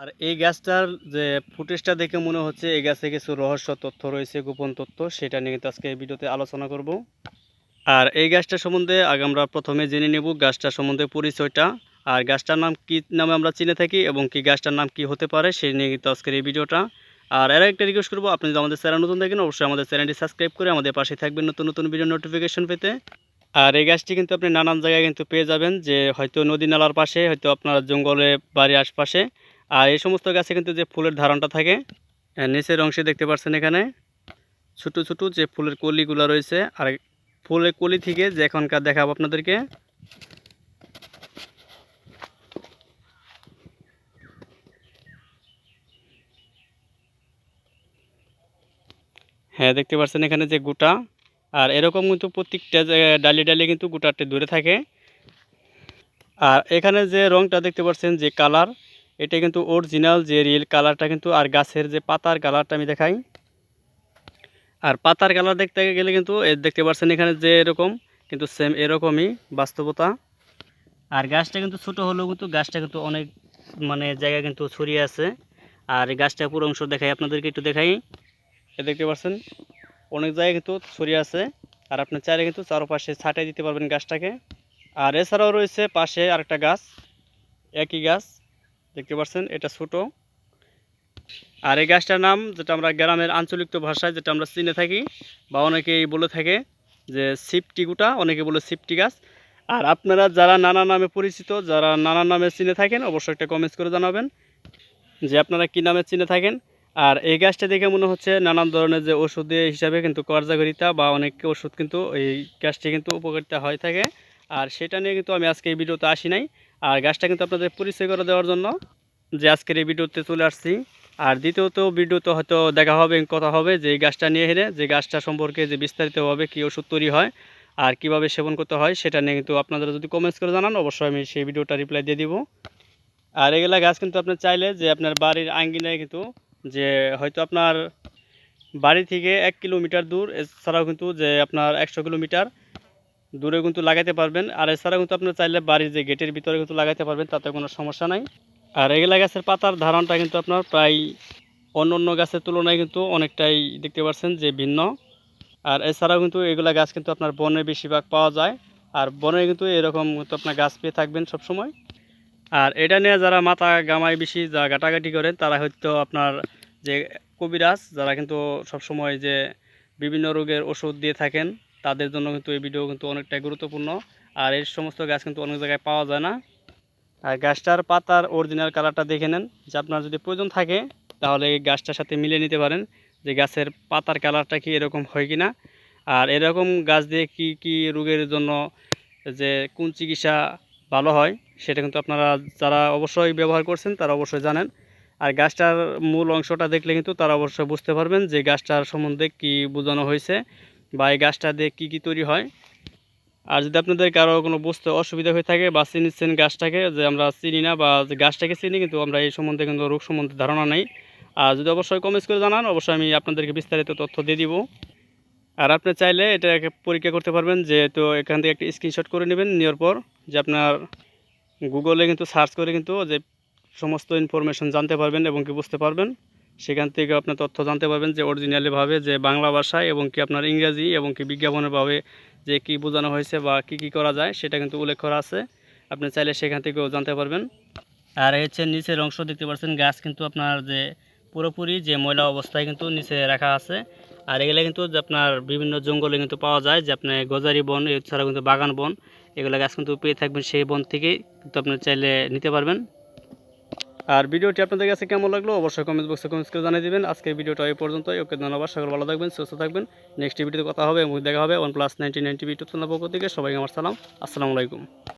আর এই গাছটার যে ফুটেজটা দেখে মনে হচ্ছে, এই গাছে কিছু রহস্য তথ্য রয়েছে, গোপন তথ্য, সেটা নিয়ে আজকে এই ভিডিওতে আলোচনা করব। আর এই গাছটা সম্বন্ধে আগে আমরা প্রথমে জেনে নেব গাছটা সম্বন্ধে পরিচয়টা, আর গাছটার নাম কি, নামে আমরা চিনে থাকি এবং কি গাছটার নাম কি হতে পারে সেই নিয়ে কিন্তু আজকের এই ভিডিওটা। আর এর একটা রিকোয়েস্ট করব, আপনি যদি আমাদের চ্যানেল নতুন থাকেন, অবশ্যই আমাদের চ্যানেলটি সাবস্ক্রাইব করে আমাদের পাশে থাকবেন নতুন নতুন ভিডিও নোটিফিকেশন পেতে। আর এই গাছটি কিন্তু আপনি নানান জায়গায় কিন্তু পেয়ে যাবেন, যে হয়তো নদী নালার পাশে, হয়তো আপনার জঙ্গলে বাড়ির আশপাশে আর এই সমস্ত গাছে কিন্তু যে ফুলের ধারণটা থাকে নিচের অংশে দেখতে পাচ্ছেন এখানে, ছোটো ছোটো যে ফুলের কলিগুলো রয়েছে, আর ফুলের কলি থেকে যে এখনকার দেখাবো আপনাদেরকে হ্যাঁ দেখতে পাচ্ছেন এখানে যে গোটা, আর এরকম কিন্তু প্রত্যেকটা ডালি ডালি কিন্তু গোটাতে দূরে থাকে। আর এখানে যে রংটা দেখতে পাচ্ছেন যে কালার এটা কিন্তু অরিজিনাল যে রিয়েল কালারটা কিন্তু আর গাছের যে পাতার কালারটা আমি দেখাই। আর পাতার কালার দেখতে গেলে কিন্তু দেখতে পাচ্ছেন এখানে যে এরকম, কিন্তু সেম এরকমই বাস্তবতা। আর গাছটা কিন্তু ছোট হলেও কিন্তু গাছটা কিন্তু অনেক মানে জায়গা কিন্তু ছড়িয়ে আছে। আর গাছটা পুরো অংশ দেখাই, আপনাদেরকে একটু দেখাই। এ দেখতে পাচ্ছেন, অনেক জায়গায় কিন্তু ছড়িয়ে আছে। আর আপনি চাইলে কিন্তু চারপাশে ছাটাই দিতে পারবেন গাছটাকে। আর এছাড়াও রয়েছে পাশে আরেকটা গাছ, একই গাছ। দেখতে পাচ্ছেন, এটা ছোট। আর এই গাছটার নাম যেটা আমরা গ্রামের আঞ্চলিক ভাষায় যেটা আমরা চিনে থাকি বা অনেকেই বলে থাকে যে সিপটি গুটা, অনেকে বলে সিপটি গাছ। আর আপনারা যারা নানা নামে পরিচিত, যারা নানা নামে চিনে থাকেন, অবশ্যই একটা কমেন্টস করে জানাবেন যে আপনারা কী নামে চিনে থাকেন। আর এই গাছটা দেখে মনে হচ্ছে নানান ধরনের যে ওষুধ হিসাবে কিন্তু কার্যকারিতা বা অনেক ওষুধ কিন্তু এই গাছটি কিন্তু উপকারিতা হয়ে থাকে। আর সেটা নিয়ে কিন্তু আমি আজকে এই ভিডিওতে আসি নাই। আর গাছটা কিন্তু আপনাদের পরিচয় করে দেওয়ার জন্য যে আজকের এই ভিডিওতে চলে আসছি। আর দ্বিতীয়ত ভিডিওতে হয়তো দেখা হবে, কথা হবে যে এই গাছটা নিয়ে হেরে, যে গাছটা সম্পর্কে যে বিস্তারিতভাবে কী ওষুধ তৈরি হয় আর কীভাবে সেবন করতে হয় সেটা নিয়ে কিন্তু আপনারা যদি কমেন্টস করে জানান, অবশ্যই আমি সেই ভিডিওটা রিপ্লাই দিয়ে দিব। আর এগুলা গাছ কিন্তু আপনি চাইলে যে আপনার বাড়ির আঙ্গিনায় কিন্তু যে হয়তো আপনার বাড়ি থেকে এক কিলোমিটার দূর, এছাড়াও কিন্তু যে আপনার একশো কিলোমিটার দূরে কিন্তু লাগাইতে পারবেন। আর এছাড়া কিন্তু আপনার চাইলে বাড়ির যে গেটের ভিতরে কিন্তু লাগাইতে পারবেন, তাতে কোনো সমস্যা নাই। আর এগুলা গাছের পাতার ধারণটা কিন্তু আপনার প্রায় অন্য অন্য গাছের তুলনায় কিন্তু অনেকটাই দেখতে পাচ্ছেন যে ভিন্ন। আর এছাড়াও কিন্তু এগুলা গাছ কিন্তু আপনার বনে বেশিরভাগ পাওয়া যায়। আর বনে কিন্তু এরকম কিন্তু আপনার গাছ পেয়ে থাকবেন সবসময়। আর এটা নিয়ে যারা মাথা গামায় বেশি, যা গাটাগাটি করেন, তারা হয়তো আপনার যে কবিরাজ, যারা কিন্তু সবসময় যে বিভিন্ন রোগের ওষুধ দিয়ে থাকেন তাদের জন্য কিন্তু এই ভিডিও কিন্তু অনেকটাই গুরুত্বপূর্ণ। আর এই সমস্ত গাছ কিন্তু অনেক জায়গায় পাওয়া যায় না। আর গাছটার পাতার অরিজিনাল কালারটা দেখে নেন, যে আপনার যদি প্রয়োজন থাকে, তাহলে এই গাছটার সাথে মিলিয়ে নিতে পারেন, যে গাছের পাতার কালারটা কি এরকম হয় কি না আর এরকম গাছ দিয়ে কি কি রোগের জন্য যে কোন চিকিৎসা ভালো হয়, সেটা কিন্তু আপনারা, যারা অবশ্যই ব্যবহার করছেন, তারা অবশ্যই জানেন। আর গাছটার মূল অংশটা দেখলে কিন্তু তারা অবশ্যই বুঝতে পারবেন যে গাছটার সম্বন্ধে কি বোঝানো হয়েছে। বা এই গাছটা দিয়ে কী কী তৈরি হয়? আর যদি আপনাদের কারও কোনো বুঝতে অসুবিধা হয়ে থাকে বা চিনিচ্ছেন গাছটাকে যে আমরা চিনি না বা যে গাছটাকে চিনি কিন্তু আমরা এই সম্বন্ধে কিন্তু রোগ সম্বন্ধে ধারণা নেই। আর যদি অবশ্যই কমেন্টস করে জানান, অবশ্যই আমি আপনাদেরকে বিস্তারিত তথ্য দিয়ে দিব। আর আপনি চাইলে এটাকে পরীক্ষা করতে পারবেন যে তো এখান থেকে একটা স্ক্রিনশট করে নেবেন, নেওয়ার পর যে আপনার গুগলে কিন্তু সার্চ করে কিন্তু যে সমস্ত ইনফরমেশন জানতে পারবেন এবং কি বুঝতে পারবেন। সেখান থেকে আপনার তথ্য জানতে পারবেন যে অরিজিনালিভাবে যে বাংলা ভাষায় এবং কি আপনার ইংরাজি এবং কি বিজ্ঞাপনেরভাবে যে কি বোঝানো হয়েছে বা কি কি করা যায়, সেটা কিন্তু উল্লেখ করা আছে। আপনি চাইলে সেখান থেকেও জানতে পারবেন। আর হচ্ছে নিচের অংশ দেখতে পাচ্ছেন, গাছ কিন্তু আপনার যে পুরোপুরি যে ময়লা অবস্থায় কিন্তু নিচে রাখা আছে। আর এগুলো কিন্তু যে আপনার বিভিন্ন জঙ্গলে কিন্তু পাওয়া যায়, যে আপনার গজারি বন এছাড়া কিন্তু বাগান বন, এগুলো গাছ কিন্তু পেয়ে থাকবেন সেই বন থেকেই কিন্তু আপনি চাইলে নিতে পারবেন। আর ভিডিওটি আপনাদের কাছে কেমন লাগল অবশ্যই কমেন্ট বক্সে কমেন্টস করে জানিয়ে দেবেন। আজকের ভিডিওটা এই পর্যন্তই। ওকে, ধন্যবাদ। সকল ভালো থাকবেন, সুস্থ থাকবেন। নেক্সট ভিডিওতে কথা হবে এবং দেখা হবে। One plus ninety ninety video পক্ষ থেকে। সবাই আমার সালাম। আসসালামু আলাইকুম।